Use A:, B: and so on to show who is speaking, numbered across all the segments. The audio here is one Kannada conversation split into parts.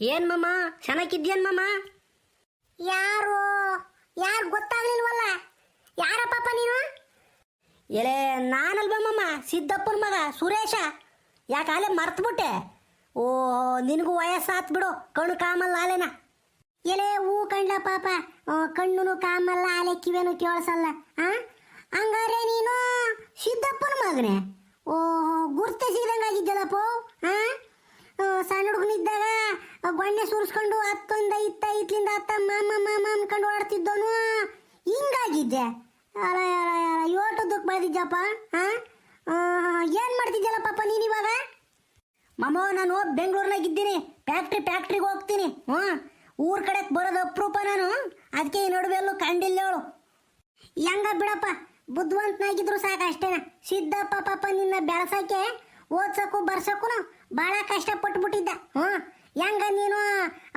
A: ಏನ್ ಮಮ್ಮ ಚೆನ್ನಾಗಿದ್ಯೇನ್ ಮಮ್ಮ
B: ಯಾರು? ಯಾರು ಗೊತ್ತಾಗ್ಲಿಲ್ವಲ್ಲ? ಯಾರ ಪಾಪ ನೀನು?
A: ಎಲೆ ನಾನಲ್ವ ಸಿದ್ದಪ್ಪನ ಮಗ ಸುರೇಶ. ಯಾಕೆ ಮರ್ತು ಮರ್ತ್ಬಿಟ್ಟೆ? ಓ ನಿನಗೂ ವಯಸ್ಸಾತ್ ಬಿಡು ಕಣ್ಣು ಕಾಮಲ್ಲ ಅಲೆನ
B: ಎಲೆ ಹೂ ಕಂಡ ಪಾಪ. ಕಣ್ಣು ಕಣ್ಣುನು ಕಾಮಲ್ಲ ಆಲೆ ಕಿವೇನು ಕೇಳಿಸಲ್ಲ. ಆ? ಹಂಗಾರೆ ನೀನು ಸಿದ್ದಪ್ಪನ ಮಗನೇ? ಓ ಗುರ್ತೆ ಸಿಗದಂಗಾಗಿದ್ದಲ್ಲಪ್ಪ ಆ, ಸಣ್ಣ ಹುಡುಗನಿದ್ದಾಗ ಬಣ್ಣೆ ಸುರಿಸ್ಕೊಂಡು ಹತ್ತೊಂದ ಇತ್ತ ಇತ್ತಲಿಂದ ಅತ್ತ ಮಾಮ ಮಾಮ ಅನ್ಕೊಂಡು ಓಡಾಡ್ತಿದ್ದೋನು. ಹಿಂಗಾಗಿದ್ದೆ. ಅಲ ಅಲ ಅಲ ಯೋಟದಕ್ಕೆ ಬೆಳೆದಿದ್ದಪ್ಪ ಆ? ಆ, ಏನ್ ಮಾಡ್ತಿದ್ದಲ್ಲ ಪಾಪ ನೀನು ಇವಾಗ?
A: ಮಾಮ ನಾನು ಬೆಂಗಳೂರಿನಾಗ ಇದ್ದೀನಿ. ಫ್ಯಾಕ್ಟ್ರಿ ಫ್ಯಾಕ್ಟ್ರಿಗೆ ಹೋಗ್ತೀನಿ. ಹ್ಞೂ. ಊರ್ ಕಡೆ ಬರೋದು ಅಪರೂಪ ನಾನು. ಅದಕ್ಕೆ ಈ ನಡುವೆ ಎಲ್ಲೂ ಕಂಡಿಲ್ಲ ಹೇಳು
B: ಹೆಂಗ ಬಿಡಪ್ಪ? ಬುದ್ಧಿವಂತನಾಗಿದ್ರು ಸಾಕು ಅಷ್ಟೇನ. ಸಿದ್ದಪ್ಪ ಪಾಪ ನಿನ್ನ ಬೆಳಸಕ್ಕೆ ಓದ್ಸಕ್ಕೂ ಬರ್ಸಕ್ಕೂ ಭಾಳ ಕಷ್ಟಪಟ್ಬಿಟ್ಟಿದ್ದ. ಹ್ಞೂ, ಹೆಂಗ ನೀನು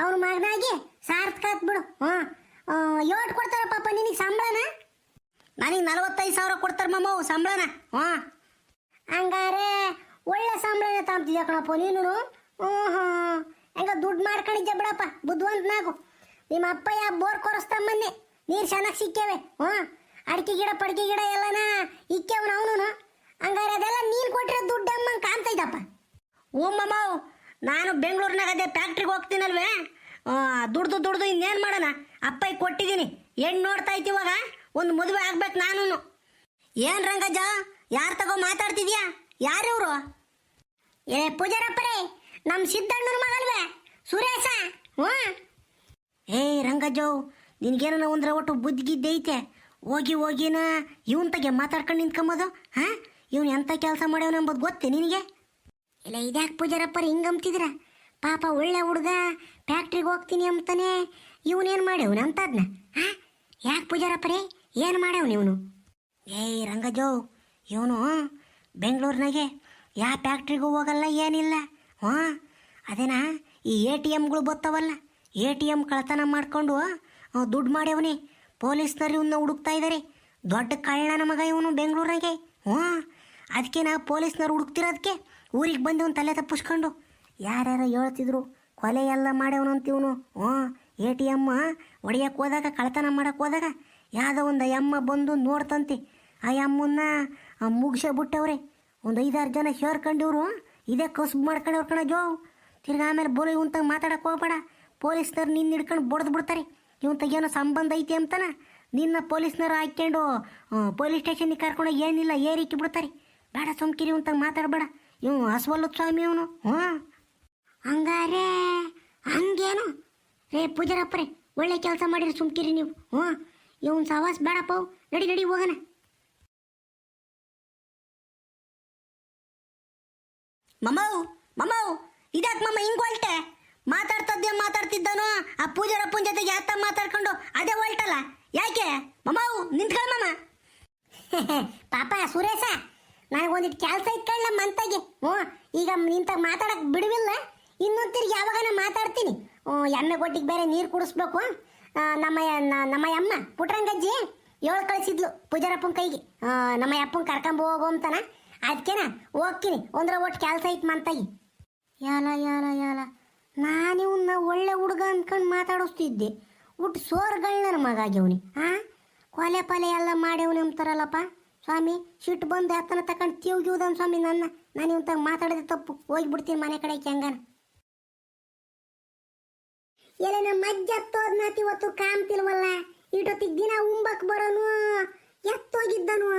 B: ಅವ್ನ ಮಗನಾಗಿ ಸಾರ್ಥಕಾತ್ ಬಿಡು ಹ್ಞೂ ಯೋಟ್ ಕೊಡ್ತಾರ ಪಾಪ ನಿನಗೆ ಸಂಬಳನ?
A: ನನಗೆ ನಲವತ್ತೈದು ಸಾವಿರ ಕೊಡ್ತಾರೆ ಮಮ್ಮ ಸಂಬಳನ. ಹ್ಞೂ,
B: ಹಂಗಾರೆ ಒಳ್ಳೆ ಸಂಬಳನ ತಾಂತಿದ್ಯ ಕಣಪ್ಪ ನೀನು ಹ್ಞೂ ಹ್ಞೂ, ಹೆಂಗ ದುಡ್ಡು ಮಾಡ್ಕೊಂಡಿದ್ದೆ ಬಿಡಪ್ಪ, ಬುದ್ಧಿವಂತನಾಗು. ನಿಮ್ಮ ಅಪ್ಪ ಯಾ ಬೋರ್ ಮೊನ್ನೆ, ನೀರು ಚೆನ್ನಾಗಿ ಸಿಕ್ಕೇವೆ. ಹ್ಞೂ, ಅಡಿಕೆ ಗಿಡ, ಪಡಿಕೆ ಗಿಡ ಎಲ್ಲನ ಇಕ್ಕೇವನ ಅವನು ಹಂಗಾರೆ ಅದೆಲ್ಲ ನೀನು ಕೊಟ್ಟಿರೋ ದುಡ್ಡು ಅಮ್ಮಂಗೆ ಕಾಣ್ತೈತಪ್ಪ
A: ಓ ಮಮ್ಮ ನಾನು ಬೆಂಗಳೂರಿನಾಗ ಅದೇ ಫ್ಯಾಕ್ಟ್ರಿಗೆ ಹೋಗ್ತೀನಲ್ವೇ? ದುಡ್ದು ದುಡ್ದು ಇನ್ನೇನು ಮಾಡೋಣ? ಅಪ್ಪ ಕೊಟ್ಟಿದ್ದೀನಿ. ಹೆಣ್ಣು ನೋಡ್ತಾ ಇವಾಗ? ಒಂದು ಮದುವೆ ಆಗ್ಬೇಕು ನಾನು ಏನು ರಂಗಜ್ಜ, ಯಾರು ತಗೋ ಮಾತಾಡ್ತಿದ್ಯಾ? ಯಾರಿವ್ರು
B: ಏ, ಪೂಜಾರಪ್ಪರೇ ನಮ್ಮ ಸಿದ್ದಣ್ಣನ ಮಗಲ್ವೇ? ಸುರೇಶ? ಹ್ಞೂ?
A: ಏಯ್ ರಂಗಜ್ಜವ್ ನಿನ್ಗೇನ ಒಂದ್ರ ಒಟ್ಟು ಬುದ್ಧಿಗಿದ್ದೈತೆ ಹೋಗಿ ಹೋಗಿನ, ಇವನ್ ತಗೆ ಮಾತಾಡ್ಕೊಂಡು ನಿಂತ್ಕೊಂಬೋದು, ಹಾ? ಇವನು ಎಂಥ ಕೆಲಸ ಮಾಡ್ಯವನಂಬುದು ಗೊತ್ತೇ ನಿನಗೆ?
B: ಇಲ್ಲ, ಇದ್ಯಾಕೆ ಪೂಜಾರಪ್ಪರ ಹಿಂಗಂತಿದ್ರ ಪಾಪ ಒಳ್ಳೆ ಹುಡುಗ, ಫ್ಯಾಕ್ಟ್ರಿಗೆ ಹೋಗ್ತೀನಿ ಅಂತಾನೆ ಇವನೇನು ಮಾಡ್ಯವನು ಅಂತದ್ನ ಹಾ ಯಾಕೆ ಪೂಜಾರಪ್ಪರೇ? ಏನು ಮಾಡ್ಯವನು ಇವನು?
A: ಏಯ್, ರಂಗಜೋ, ಇವನು ಬೆಂಗಳೂರಿನಾಗೆ ಯಾವ ಫ್ಯಾಕ್ಟ್ರಿಗೂ ಹೋಗಲ್ಲ, ಏನಿಲ್ಲ. ಹ್ಞೂ, ಅದೇನಾ, ಈ ಎ ಟಿ ಎಮ್ಗಳು ಬತ್ತವಲ್ಲ? ಎ ಟಿ ಎಂ ಕಳತನ ಮಾಡ್ಕೊಂಡು ದುಡ್ಡು ಮಾಡ್ಯವನೇ. ಪೊಲೀಸ್ನವ್ರು ಇವನ್ನ ಹುಡುಕ್ತಾ ಇದ್ದಾರೆ ದೊಡ್ಡ ಕಳ್ಳನ ಮಗ ಇವನು ಬೆಂಗಳೂರಾಗೆ ಹ್ಞೂ ಅದಕ್ಕೆ ನಾ ಪೊಲೀಸ್ನವ್ರು ಹುಡುಕ್ತಿರೋದಕ್ಕೆ ಊರಿಗೆ ಬಂದವನು ತಲೆ ತಪ್ಪಿಸ್ಕೊಂಡು. ಯಾರ್ಯಾರು ಹೇಳ್ತಿದ್ರು, ಕೊಲೆ ಎಲ್ಲ ಮಾಡೇವನು ಇವನು. ಹ್ಞೂ, ಎ ಟಿ ಎಮ್ಮ ಹೊಡಿಯಕ್ಕೆ ಹೋದಾಗ ಕಳ್ತನ ಮಾಡಕ್ಕೆ ಹೋದಾಗ, ಯಾವುದೋ ಒಂದು ಅಮ್ಮ ಬಂದು ನೋಡ್ತಂತೆ. ಆ ಅಮ್ಮನ್ನ ಮುಗಿಸೇ ಬಿಟ್ಟವ್ರೆ. ಒಂದು ಐದಾರು ಜನ ಸೇರ್ಕೊಂಡಿವ್ರು ಇದೇ ಕಸುಬು ಮಾಡ್ಕೊಂಡವ್ರು ಕಣ ಜೋ. ತಿರ್ಗಿ ಆಮೇಲೆ ಬೋಲಿ ಇವಂತ ಮಾತಾಡಕ್ಕೆ ಹೋಗ್ಬೇಡ. ಪೊಲೀಸ್ನವ್ರು ನಿನ್ನ ಹಿಡ್ಕೊಂಡು ಬಡ್ದು ಬಿಡ್ತಾರೆ. ಇವನ್ ಏನೋ ಸಂಬಂಧ ಐತಿ ಅಂತನ? ನಿನ್ನ ಪೊಲೀಸ್ನವ್ರು ಹಾಕ್ಕೊಂಡು ಪೊಲೀಸ್ ಸ್ಟೇಷನ್ಗೆ ಕರ್ಕೊಂಡು ಏನಿಲ್ಲ ಏರಿಕ್ಕಿ ಬಿಡ್ತಾರೆ. ಬೇಡ ಸುಮ್ಕಿರಿ ಅಂತ ಮಾತಾಡಬೇಡ. ಇವ್ ಹಸ್ವಲ್ಲ ಸ್ವಾಮಿ ಅವನು. ಹ್ಞೂ.
B: ಹಂಗಾರೆ ಹಂಗೇನು? ರೇ ಪೂಜಾರಪ್ಪರೇ ಒಳ್ಳೆ ಕೆಲಸ ಮಾಡಿರಿ ಸುಮ್ಕಿರಿ ನೀವು. ಹ್ಞೂ. ಇವನ್ ಸವಾಸ್ ಬೇಡಪ್ಪ ನಡಿ ನಡಿ, ಹೋಗೋಣ.
A: ಮಮ್ಮವ್ ಮಮ್ಮವ್ ಇದಾಕ್ ಮಮ್ಮ ಹಿಂಗ್ ಹೊಲ್ಟೆ? ಮಾತಾಡ್ತದ್ದೆ ಮಾತಾಡ್ತಿದ್ದಾನು? ಆ ಪೂಜಾರಪ್ಪನ ಜೊತೆಗೆ ಯಾತ ಮಾತಾಡ್ಕೊಂಡು ಅದೇ ಹೊಲ್ಟಲ್ಲ? ಯಾಕೆ? ಮಮ್ಮವ್ ನಿಂತ್ಕೊಳ್ಳ ಮಮ್ಮ.
B: ಪಾಪ ಸುರೇಶ. ನನಗೊಂದಿಟ್ಟು ಕೆಲಸ ಇಟ್ಕೊಳ್ಳ ಮಂತಾಗೆ. ಹ್ಞೂ, ಈಗ ನಿಂತ ಮಾತಾಡಕ್ ಬಿಡುವಿಲ್ಲ. ಇನ್ನೊಂದು ತಿರ್ಗಿ ಯಾವಾಗನ ಮಾತಾಡ್ತೀನಿ. ಓ ಎಮ್ಮೆ ಗೊಟ್ಟಿಗೆ ಬೇರೆ ನೀರು ಕುಡಿಸ್ಬೇಕು. ನಮ್ಮ ನಮ್ಮ ಅಮ್ಮ ಪುಟ್ರಂಗಜ್ಜಿ ಏಳು ಕಳಿಸಿದ್ಲು ಪೂಜಾರಪ್ಪನ ಕೈಗೆ. ನಮ್ಮ ಅಪ್ಪನ ಕರ್ಕೊಂಡು ಹೋಗೋ ಅಂತಾನ. ಅದಕ್ಕೆನ ಹೋಗ್ತೀನಿ. ಒಂದ್ರ ಒಟ್ಟು ಕೆಲಸ ಐತ್ ಮಂತಾಗಿ. ಯಾಲ ಯಾಲ ಯಾಲ. ನಾನು ಇವನ್ನ ಒಳ್ಳೆ ಹುಡುಗ ಅಂದ್ಕೊಂಡು ಮಾತಾಡಿಸ್ತಿದ್ದೆ. ಹುಟ್ಟು ಸೋರ್ಗಳನ್ನ ಮಗ ಆಗ್ಯವನಿ. ಹಾ ಕೊಲೆ ಪಲೆ ಎಲ್ಲ ಮಾಡ್ಯವನಿ ಅಂತಾರಲ್ಲಪ್ಪ. ಸ್ವಾಮಿ ಸಿಟ್ಟು ಬಂದು ಆತನ ತಕೊಂಡು ತೀವ್ಗಿವುದನ್ ಸ್ವಾಮಿ ನನ್ನ. ನಾನು ಇವಂತ ಮಾತಾಡಿದೆ ತಪ್ಪು, ಹೋಗ್ಬಿಡ್ತೀನಿ ಮನೆ ಕಡೆ ಹೆಂಗನ. ಎಲ್ಲ ನಮ್ಮ ಇವತ್ತು ಕಾಮ್ತಿಲ್ವಲ್ಲ ಇಟೊತ್ತಿಗೆ ದಿನ ಉಂಬಕ್ ಬರೋನು, ಎತ್ತೋಗಿದ್ದನು.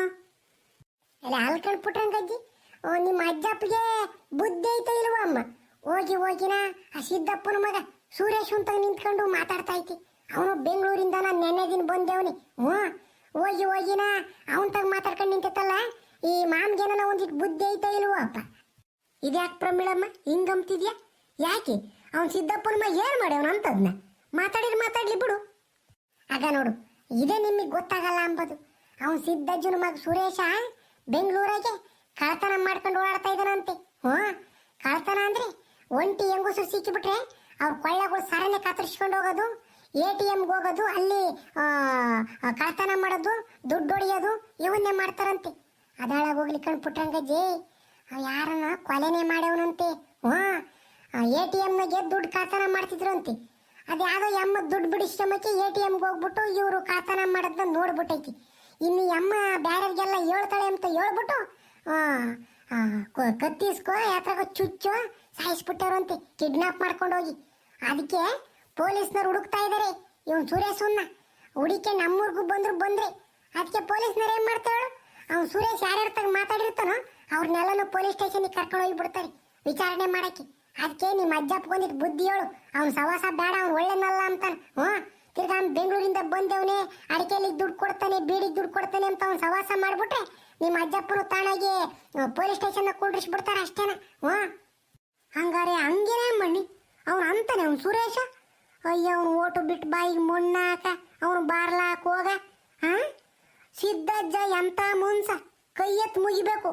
B: ಎಲ್ಲ ಅಲ್ಕಂಡ್ ಪುಟ್ರಂಗಜ್ಜಿ ಓ, ನಿಮ್ಮ ಅಜ್ಜಪ್ಪಗೆ ಬುದ್ಧಿ ಐತೆ ಇಲ್ವ ಅಮ್ಮ? ಹೋಗಿ ಹೋಗಿನ, ಆ ಸಿದ್ದಪ್ಪನ ಮಗ ಸುರೇಶ್ ಅಂತ ನಿಂತ್ಕೊಂಡು ಮಾತಾಡ್ತಾ ಐತಿ. ಅವನು ಬೆಂಗಳೂರಿಂದ ನಾನು ನೆನ್ನೆ ದಿನ ಬಂದೇವನಿ. ಹ್ಞೂ ಹೋಗಿ ಹೋಗಿನ ಅವನ್ ತಗ ಮಾತಾಡ್ಕೊಂಡು ನಿಂತೈತಲ್ಲ ಈ ಮಾಮ್ಗೇನ ಒಂದಿಟ್ಟು ಬುದ್ಧಿ ಐತೆ ಇಲ್ವೋ ಅಪ್ಪ? ಇದ್ಯಾಕೆ ಪ್ರಮಿಳಮ್ಮ? ಹಿಂಗಂಬ್ತಿದ್ಯಾ ಯಾಕೆ? ಅವನ್ ಸಿದ್ದಪ್ಪನ ಏನ್ ಏನ್ ಮಾಡ್ಯವನ ಅಂತದ್ನ? ಮಾತಾಡಿದ್ರೆ ಮಾತಾಡ್ಲಿ ಬಿಡು. ಆಗ ನೋಡು, ಇದೇ ನಿಮಗೆ ಗೊತ್ತಾಗಲ್ಲ ಅಂಬದು. ಅವನ್ ಸಿದ್ದಜ್ಜನ ಮಗ ಸುರೇಶ, ಬೆಂಗಳೂರಾಗೆ ಕಳ್ತನ ಮಾಡ್ಕೊಂಡು ಓಡಾಡ್ತಾ ಇದ್ದಾನಂತೆ ಹ್ಞೂ? ಕಳ್ತನ ಅಂದ್ರೆ ಒಂಟಿ ಹೆಂಗಸರು ಸಿಕ್ಕಿಬಿಟ್ರೆ ಅವ್ರ ಕೊಳ್ಳಗಳು ಸರನೆ ಕತ್ತರಿಸ್ಕೊಂಡು ಹೋಗೋದು. ಎ ಟಿ ಎಮ್ಗೆ ಹೋಗೋದು, ಅಲ್ಲಿ ಕಳ್ತನ ಮಾಡೋದು, ದುಡ್ಡು ಹೊಡಿಯೋದು, ಇವನ್ನೇ ಮಾಡ್ತಾರಂತೆ. ಅದಾಳಾಗ ಹೋಗ್ಲಿ ಕಣ್ ಪುಟ್ಟಂಗಜ್ಜಿ. ಯಾರನ್ನ ಕೊಲೆನೇ ಮಾಡ್ಯವನಂತೆ. ಹ್ಞೂ ಎ ಟಿ ಎಮ್ನಾಗೆ ದುಡ್ಡು ಕಳ್ತನ ಮಾಡ್ತಿದ್ರು ಅಂತೆ ಅದು ಯಾವುದೋ ಎಮ್ಮ ದುಡ್ಡು ಬಿಡಿಸ್ಕೊಂಬಕ್ಕೆ ಎ ಟಿ ಎಮ್ಗೆ ಹೋಗ್ಬಿಟ್ಟು ಇವರು ಕಳ್ತನ ಮಾಡೋದನ್ನ ನೋಡ್ಬಿಟ್ಟೈತಿ. ಇನ್ನು ಎಮ್ಮ ಅಮ್ಮ ಬ್ಯಾರೆರಿಗೆಲ್ಲ ಹೇಳ್ತಾಳೆ ಅಂತ ಹೇಳ್ಬಿಟ್ಟು ಕತ್ತಿಸ್ಕೊ ಯಾತ್ರಾಗ ಚುಚ್ಚು ಸಾಯಿಸ್ಬಿಟ್ಟವ್ರಂತೆ ಕಿಡ್ನಾಪ್ ಮಾಡ್ಕೊಂಡು ಹೋಗಿ ಅದಕ್ಕೆ ಪೊಲೀಸ್ನವ್ರು ಹುಡುಕ್ತಾ ಇದ್ದಾರೆ ಇವನ್ ಸುರೇಶನ್ನ ಹುಡುಕೆ ನಮ್ಮೂರ್ಗೂ ಬಂದ್ರು ಬಂದ್ರೆ. ಅದಕ್ಕೆ ಪೊಲೀಸ್ನವ್ರು ಏನ್ ಮಾಡ್ತಾಳು ಅವ್ನು ಸುರೇಶ್ ಯಾರ್ಯಾರ ತಗ ಮಾತಾಡಿರ್ತಾನೋ ಅವ್ರನ್ನೆಲ್ಲನೂ ಪೊಲೀಸ್ ಸ್ಟೇಷನ್ಗೆ ಕರ್ಕೊಂಡು ಹೋಗ್ಬಿಡ್ತಾರೆ ವಿಚಾರಣೆ ಮಾಡಕ್ಕೆ. ಅದಕ್ಕೆ ನಿಮ್ಮ ಅಜ್ಜಪ್ಪ ಬಂದಿದ್ದು ಬುದ್ಧಿ ಹೇಳು. ಅವ್ನು ಸವಾಸ ಬೇಡ, ಅವ್ನು ಒಳ್ಳೆನಲ್ಲ ಅಂತಾನೆ. ಹ್ಞೂ? ತಿರ್ಗಾ ಬೆಂಗಳೂರಿಂದ ಬಂದವನೇ ಅಡಿಕೆಲಿ ದುಡ್ಡು ಕೊಡ್ತಾನೆ, ಬೀಡಿಗೆ ದುಡ್ಡು ಕೊಡ್ತಾನೆ ಅಂತ ಅವ್ನು ಸವಾಸ ಮಾಡಿಬಿಟ್ರೆ ನಿಮ್ಮ ಅಜ್ಜಪ್ಪರು ತಾನಾಗಿ ಪೊಲೀಸ್ ಸ್ಟೇಷನ್ ಕೂಡಿಸ್ಬಿಡ್ತಾರೆ ಅಷ್ಟೇನ? ಹ್ಞೂ? ಹಂಗಾರೆ ಹಂಗೇನೇ ಮಣ್ಣಿ. ಅವ್ನು ಅಂತಾನೆ, ಅವ್ನು ಸುರೇಶ? ಅಯ್ಯ, ಅವನು ಓಟು ಬಿಟ್ಟು ಬಾಯಿಗೆ ಹಾಕ, ಅವನು ಬಾರ್ಲಾಕ ಹೋಗ ಹಾ ಸಿದ್ದಜ್ಜ ಎಂತ ಮುನ್ಸ ಕೈ ಮುಗಿಬೇಕು.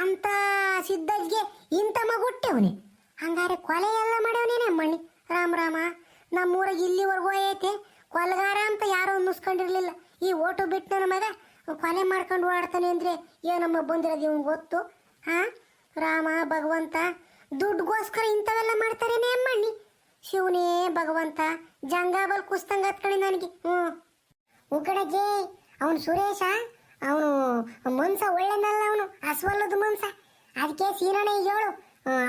B: ಅಂತ ಸಿದ್ದಜ್ಗೆ ಇಂಥ ಮಗ ಹುಟ್ಟೆವನಿ. ಹಂಗಾರೆ ಕೊಲೆ ಎಲ್ಲ ಮಾಡ್ಯವನೇನೆ ಮಣ್ಣಿ ರಾಮ ರಾಮ, ನಮ್ಮೂರಾಗ ಇಲ್ಲಿವರೆಗೂ ಐತೆ. ಕೊಲಗಾರ ಅಂತ ಯಾರು ಅನ್ನಿಸ್ಕೊಂಡಿರ್ಲಿಲ್ಲ. ಈ ಓಟು ಬಿಟ್ಟು ನನ್ನ ಮಗ ಕೊಲೆ ಮಾಡ್ಕೊಂಡು ಓಡಾಡ್ತಾನೆ ಅಂದ್ರೆ ಏನಮ್ಮ ಬಂದಿರೋದು ಇವ್ನು ಗೊತ್ತು? ಹಾ ರಾಮ, ಭಗವಂತ ದುಡ್ಡುಗೋಸ್ಕರ ಇಂಥವೆಲ್ಲ ಮಾಡ್ತಾರೇನೆ ಅಮ್ಮಣ್ಣಿ ಶಿವನೇ ಭಗವಂತ, ಜಂಗಾಬಲ್ ಕುಸ್ತಂಗ ಹತ್ಕಣಿ ನನಗೆ. ಹ್ಞೂ. ಉಗಡಜೆ ಅವನು ಸುರೇಶ, ಅವನು ಮನ್ಸ ಒಳ್ಳೆನಲ್ಲ ಅವನು ಅಸ್ವಲ್ಲದ ಮನ್ಸ. ಅದಕ್ಕೆ ಸೀನಣ್ಣ ಹೇಳು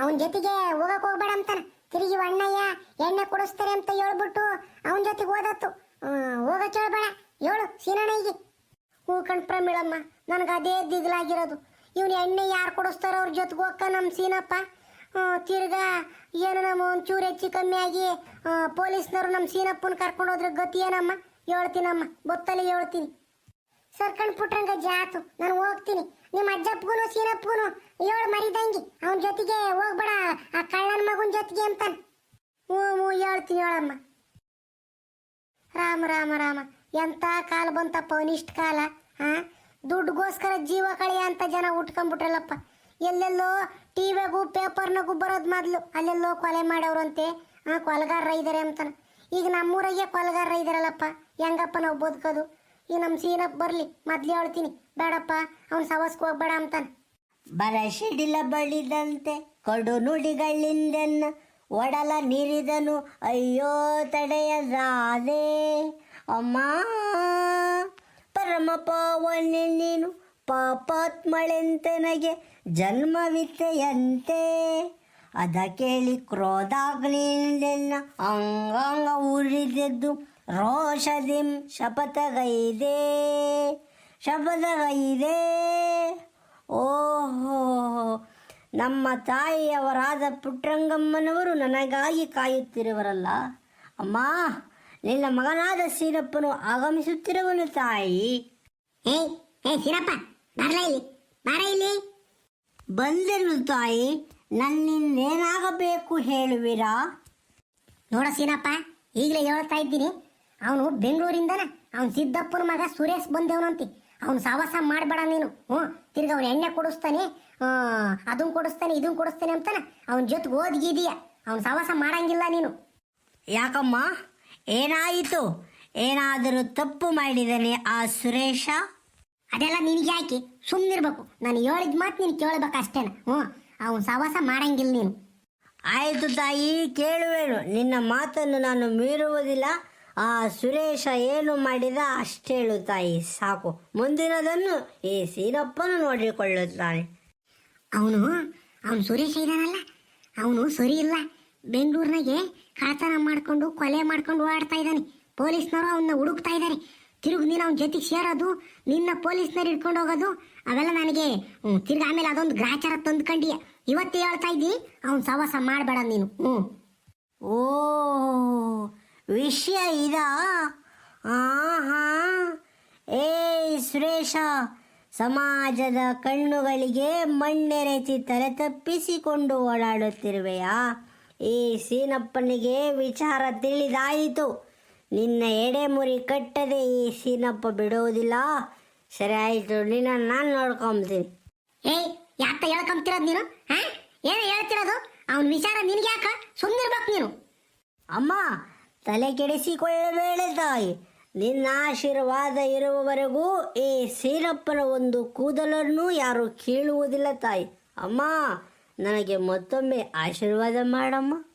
B: ಅವನ ಜೊತೆಗೆ ಹೋಗಕ್ ಹೋಗ್ಬೇಡ ಅಂತಾನ. ತಿರುಗಿ ಅಣ್ಣಯ್ಯ, ಎಣ್ಣೆ ಕೊಡಿಸ್ತಾರೆ ಅಂತ ಹೇಳ್ಬಿಟ್ಟು ಅವನ ಜೊತೆಗೆ ಓದತ್ತು ಹೋಗಕ್ ಹೇಳ್ಬೇಡ, ಹೇಳು ಸೀನಣ್ಣಯ್ಯಗೆ ಹೂ ಕಣ್ ಪ್ರಮಿಳಮ್ಮ, ನನಗೆ ಅದೇ ದಿಗ್ಲಾಗಿರೋದು. ಇವನು ಎಣ್ಣೆ ಯಾರು ಕೊಡಿಸ್ತಾರೋ ಅವ್ರ ಜೊತೆಗೆ ಹೋಗ್ಕ ನಮ್ಮ ಸೀನಪ್ಪ. ತಿರ್ಗಾ ಏನು ನಮ್ಮ ಒಂಚೂರು ಹೆಚ್ಚು ಕಮ್ಮಿ ಆಗಿ ಪೊಲೀಸ್ನವರು ನಮ್ಮ ಸೀನಪ್ಪನ ಕರ್ಕೊಂಡು ಹೋದ್ರೆ ಗತಿ ಏನಮ್ಮ? ಹೇಳ್ತೀನಮ್ಮ. ಬೊತ್ತಲ್ಲಿ ಹೇಳ್ತೀನಿ. ಸರ್ಕಂಡ್ ಪುಟ್ರಂಗ ಜಾತು. ನಾನು ಹೋಗ್ತೀನಿ. ನಿಮ್ಮ ಅಜ್ಜಪ್ಪಗೂ ಸೀನಪ್ಪಗೂ ಏಳು ಮರಿದಂಗಿ. ಅವನ ಜೊತೆಗೆ ಹೋಗ್ಬೇಡ. ಆ ಕಳ್ಳನ ಮಗನ ಜೊತೆಗೆ ಅಂತಾನೆ. ಹ್ಞೂ ಹ್ಞೂ, ಹೇಳ್ತೀನಿ ಹೇಳಮ್ಮ. ರಾಮ ರಾಮ ರಾಮ. ಎಂತ ಕಾಲ ಬಂತಪ್ಪ ಅವನಿಷ್ಟು ಕಾಲ ಹಾ ದುಡ್ಡುಗೋಸ್ಕರ ಜೀವ ಕಳೆಯ ಅಂತ ಜನ ಉಟ್ಕೊಂಡ್ಬಿಟ್ರಲ್ಲಪ್ಪ. ಎಲ್ಲೆಲ್ಲೋ ಟಿವಿಗೂ ಪೇಪರ್ನಾಗೂ ಬರೋದು ಮೊದಲು. ಅಲ್ಲೆಲ್ಲೋ ಕೊಲೆ ಮಾಡೋರಂತೆ ಹಾ ಕೊಲಗಾರ ಇದ್ದಾರೆ ಅಂತಾನೆ. ಈಗ ನಮ್ಮೂರಾಗೆ ಕೊಲಗಾರ ಇದ್ದಾರಲ್ಲಪ್ಪ ಹೆಂಗಪ್ಪ ನಾವು ಬದುಕೋದು? ಈ ನಮ್ಮ ಸೀನಪ್ಪ ಬರಲಿ. ಮೊದ್ಲು ಹೇಳ್ತೀನಿ. ಬೇಡಪ್ಪ, ಅವ್ನು ಸವಸ್ಗೆ ಹೋಗ್ಬೇಡ ಅಂತಾನೆ.
A: ಬರಸಿಡಿಲ ಬಳಿದಂತೆ ಕಡು ನುಡಿಗಳಿಂದೆನ್ನ ಒಡಲ ನೀರಿದನು. ಅಯ್ಯೋ ತಡೆಯದಾದೆ ಅಮ್ಮ, ಪರಮ ಪಾವನೆ ನೀನು. ಪಾಪಾತ್ಮಳೆಂತನಗೆ ಜನ್ಮವಿತ್ತೆಯಂತೆ ಅದ ಕೇಳಿ ಕ್ರೋಧಾಗ್ನಿಂದೆನ್ನ ಅಂಗಾಂಗ ಉರಿದೆದ್ದು ರೋಷದಿಂ ಶಪಥಗೈದೆ ಶಪಥಗೈದೆ. ಓಹೋ, ನಮ್ಮ ತಾಯಿಯವರಾದ ಪುಟ್ಟರಂಗಮ್ಮನವರು ನನಗಾಗಿ ಕಾಯುತ್ತಿರುವರಲ್ಲ. ಅಮ್ಮ, ನಿನ್ನ ಮಗನಾದ ಸೀನಪ್ಪನು ಆಗಮಿಸುತ್ತಿರುವನು ತಾಯಿ.
B: ಏಯ್ ಏ ಸೀನಪ್ಪ ಬರ್ಲ ಇಲ್ಲಿ ಇಲ್ಲಿ.
A: ಬಂದೆನು ತಾಯಿ, ನನ್ನಿಂದೇನಾಗಬೇಕು ಹೇಳುವಿರಾ?
B: ನೋಡ ಸೀನಪ್ಪ, ಈಗಲೇ ಹೇಳ್ತಾ ಇದ್ದೀನಿ. ಅವನು ಬೆಂಗಳೂರಿಂದನ, ಅವ್ನು ಸಿದ್ದಪ್ಪನ ಮಗ ಸುರೇಶ್ ಬಂದೇವನಂತಿ. ಅವ್ನು ಸಾವಾಸ ಮಾಡಬೇಡ ನೀನು, ಹ್ಞೂ? ತಿರ್ಗಿ ಅವ್ನು ಎಣ್ಣೆ ಕೊಡಿಸ್ತಾನೆ ಅದನ್ನು ಕೊಡಿಸ್ತಾನೆ ಇದನ್ನು ಕೊಡಿಸ್ತಾನೆ ಅಂತಾನೆ. ಅವನ ಜೊತೆಗೆ ಓದ್ಗಿದೀಯ. ಅವ್ನು ಸಾವಾಸ ಮಾಡಂಗಿಲ್ಲ ನೀನು.
A: ಯಾಕಮ್ಮ? ಏನಾಯಿತು? ಏನಾದರೂ ತಪ್ಪು ಮಾಡಿದನೆ ಆ ಸುರೇಶ?
B: ಅದೆಲ್ಲ ನಿನಗೆ ಯಾಕೆ? ಸುಮ್ಮನಿರ್ಬೇಕು ನಾನು ಹೇಳಿದ ಮಾತು ನೀನು ಕೇಳಬೇಕು ಅಷ್ಟೇನ. ಹ್ಞೂ. ಅವನು ಸಾವಾಸ ಮಾಡಂಗಿಲ್ಲ ನೀನು.
A: ಆಯಿತು ತಾಯಿ ಕೇಳುವೆನು. ನಿನ್ನ ಮಾತನ್ನು ನಾನು ಮೀರುವುದಿಲ್ಲ. ಆ ಸುರೇಶ ಏನು ಮಾಡಿದ ಅಷ್ಟೇಳು ತಾಯಿ. ಸಾಕು. ಮುಂದಿನದನ್ನು ಈ ಸೀನಪ್ಪನು ನೋಡಿಕೊಳ್ಳುತ್ತಾನೆ.
B: ಅವನು ಅವನು ಸುರೇಶ ಇದಾನಲ್ಲ? ಅವನು ಸರಿ ಇಲ್ಲ. ಬೆಂಗಳೂರಿನಾಗೆ ಕಳತನ ಮಾಡ್ಕೊಂಡು ಕೊಲೆ ಮಾಡ್ಕೊಂಡು ಓಡಾಡ್ತಾ ಇದ್ದಾನೆ. ಪೊಲೀಸ್ನವರು ಅವನ್ನ ಹುಡುಕ್ತಾ ಇದ್ದಾರೆ. ತಿರುಗಿ ನೀನು ಅವನ ಜೊತೆಗೆ ಸೇರೋದು ನಿನ್ನ ಪೊಲೀಸ್ನವ್ರು ಹಿಡ್ಕೊಂಡು ಹೋಗೋದು, ಅವೆಲ್ಲ ನನಗೆ ತಿರ್ಗಿ ಆಮೇಲೆ ಅದೊಂದು ಗ್ರಾಚಾರ ತಂದ್ಕೊಂಡಿ ಇವತ್ತೇ ಹೇಳ್ತಾ ಇದ್ದಿ ಅವ್ನು ಸವಾಸ ಮಾಡಬೇಡ ನೀನು ಹ್ಞೂ
A: ಓ, ವಿಷಯ ಇದಾ? ಆಹಾ. ಏ ಸುರೇಶ ಸಮಾಜದ ಕಣ್ಣುಗಳಿಗೆ ಮಣ್ಣೆರೆಸಿ ತಲೆ ತಪ್ಪಿಸಿಕೊಂಡು ಓಡಾಡುತ್ತಿರುವೆಯಾ? ಈ ಸೀನಪ್ಪನಿಗೆ ವಿಚಾರ ತಿಳಿದಾಯಿತು. ನಿನ್ನ ಎಡೆಮುರಿ ಕಟ್ಟದೆ ಈ ಸೀನಪ್ಪ ಬಿಡುವುದಿಲ್ಲ ಸರಿ ಆಯಿತು ನಿನ್ನ ನಾನು ನೋಡ್ಕೊಂತೀನಿ.
B: ಏಯ್ ಯಾಕ ಹೇಳ್ಕೊಂತಿರೋದು ನೀನು? ಹಾ? ಏನು ಹೇಳ್ತಿರೋದು? ಅವನ ವಿಚಾರ ನಿನಗೆ ಯಾಕ ಸುಮ್ಮನಿರ್ಬೇಕು ನೀನು.
A: ಅಮ್ಮ ತಲೆ ಕೆಡಿಸಿಕೊಳ್ಳಬೇಡ ತಾಯಿ. ನಿನ್ನ ಆಶೀರ್ವಾದ ಇರುವವರೆಗೂ ಈ ಸೀನಪ್ಪನ ಒಂದು ಕೂದಲನ್ನು ಯಾರು ಕೀಳುವುದಿಲ್ಲ ತಾಯಿ. ಅಮ್ಮ ನನಗೆ ಮತ್ತೊಮ್ಮೆ ಆಶೀರ್ವಾದ ಮಾಡಮ್ಮ.